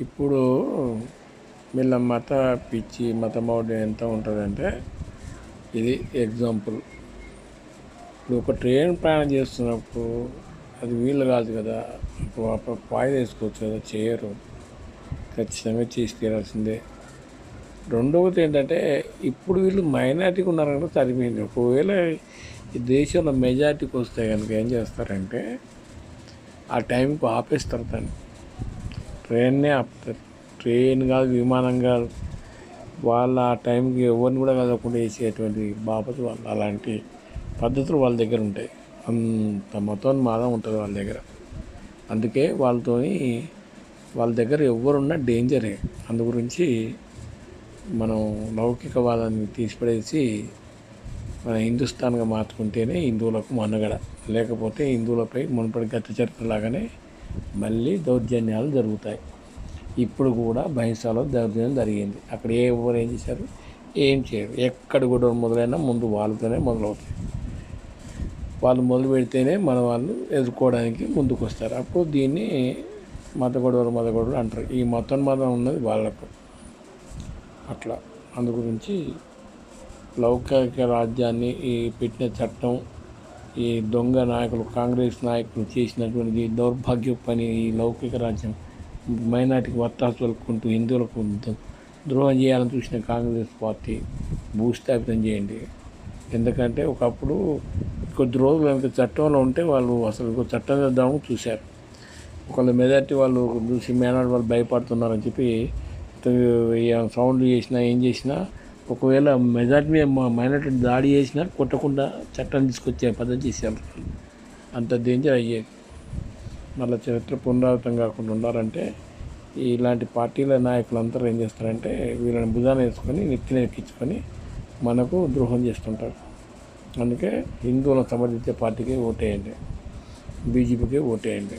ఇప్పుడు వీళ్ళ మత పిచ్చి మతమౌఢ్యం ఎంత ఉంటుందంటే ఇది ఎగ్జాంపుల్ ఇప్పుడు ఒక ట్రైన్ ప్రయాణం చేస్తున్నప్పుడు అది వీళ్ళు కాదు కదా అప్పుడు పాయిల్ వేసుకోవచ్చు కదా చేయరు ఖచ్చితంగా చేసి తీరాల్సిందే. రెండవది ఏంటంటే ఇప్పుడు వీళ్ళు మైనార్టీకి ఉన్నారు కనుక సరిపోయింది ఒకవేళ ఈ దేశంలో మెజార్టీకి వస్తే కనుక ఏం చేస్తారంటే ఆ టైంకి ఆపేస్తారు దాన్ని. ట్రైన్నే ఆపుతారు ట్రైన్ కాదు విమానం కాదు. వాళ్ళ ఆ టైంకి ఎవరిని కూడా కదలకుండా వేసేటువంటి బాపత వాళ్ళు అలాంటి పద్ధతులు వాళ్ళ దగ్గర ఉంటాయి. అంత మొత్తం మాదం ఉంటుంది వాళ్ళ దగ్గర. అందుకే వాళ్ళతోని వాళ్ళ దగ్గర ఎవరున్నా డేంజరే. అందు గురించి మనం లౌకికవాదాన్ని తీసిపడేసి మన హిందుస్థాన్గా మార్చుకుంటేనే హిందువులకు మనుగడ. లేకపోతే హిందువులపై మునుపటి గత చరిత్రలాగానే మళ్ళీ దౌర్జన్యాలు జరుగుతాయి. ఇప్పుడు కూడా బహింసలో దౌర్జన్యం జరిగింది. అక్కడ ఏ ఎవరు ఏం చేశారు? ఏం చేయరు. ఎక్కడ గొడవలు మొదలైనా ముందు వాళ్ళతోనే మొదలవుతాయి. వాళ్ళు మొదలు పెడితేనే మన వాళ్ళు ఎదుర్కోవడానికి ముందుకు వస్తారు అప్పుడు దీన్ని మత గొడవలు మత గొడవలు అంటారు. ఈ మతం మతం ఉన్నది వాళ్ళకు. అట్లా. అందు గురించి లౌకిక రాజ్యాన్ని ఈ పెట్టిన చట్టం ఈ దొంగ నాయకులు కాంగ్రెస్ నాయకులు చేసినటువంటి దౌర్భాగ్య పని ఈ లౌకిక రాజ్యం మైనార్టీకి వత్తాసుకుంటూ హిందువులకు ద్రోహం చేయాలని చూసిన కాంగ్రెస్ పార్టీ భూస్థాపితం చేయండి. ఎందుకంటే ఒకప్పుడు కొద్ది రోజులు కనుక చట్టంలో ఉంటే వాళ్ళు అసలు ఇంకో చట్టం చేద్దాము చూశారు. ఒకళ్ళ మెజార్టీ వాళ్ళు చూసి మేనాడు వాళ్ళు భయపడుతున్నారని చెప్పి ఏం సౌండ్లు చేసినా ఏం చేసినా ఒకవేళ మెజార్టీ మీద మైనార్టీ దాడి చేసినా కొట్టకుండా చట్టం తీసుకొచ్చే పద్ధతి చేశారు అంత డేంజర్ అయ్యేది మళ్ళీ చరిత్ర పునరావృతం కాకుండా ఉండాలంటే ఇలాంటి పార్టీల నాయకులందరూ ఏం చేస్తారంటే వీళ్ళని భుజాన వేసుకొని నెత్తిన ఎక్కించుకొని మనకు ద్రోహం చేస్తుంటారు. అందుకే హిందువులను సమర్థించే పార్టీకి ఓటేయండి. బీజేపీకి ఓటేయండి.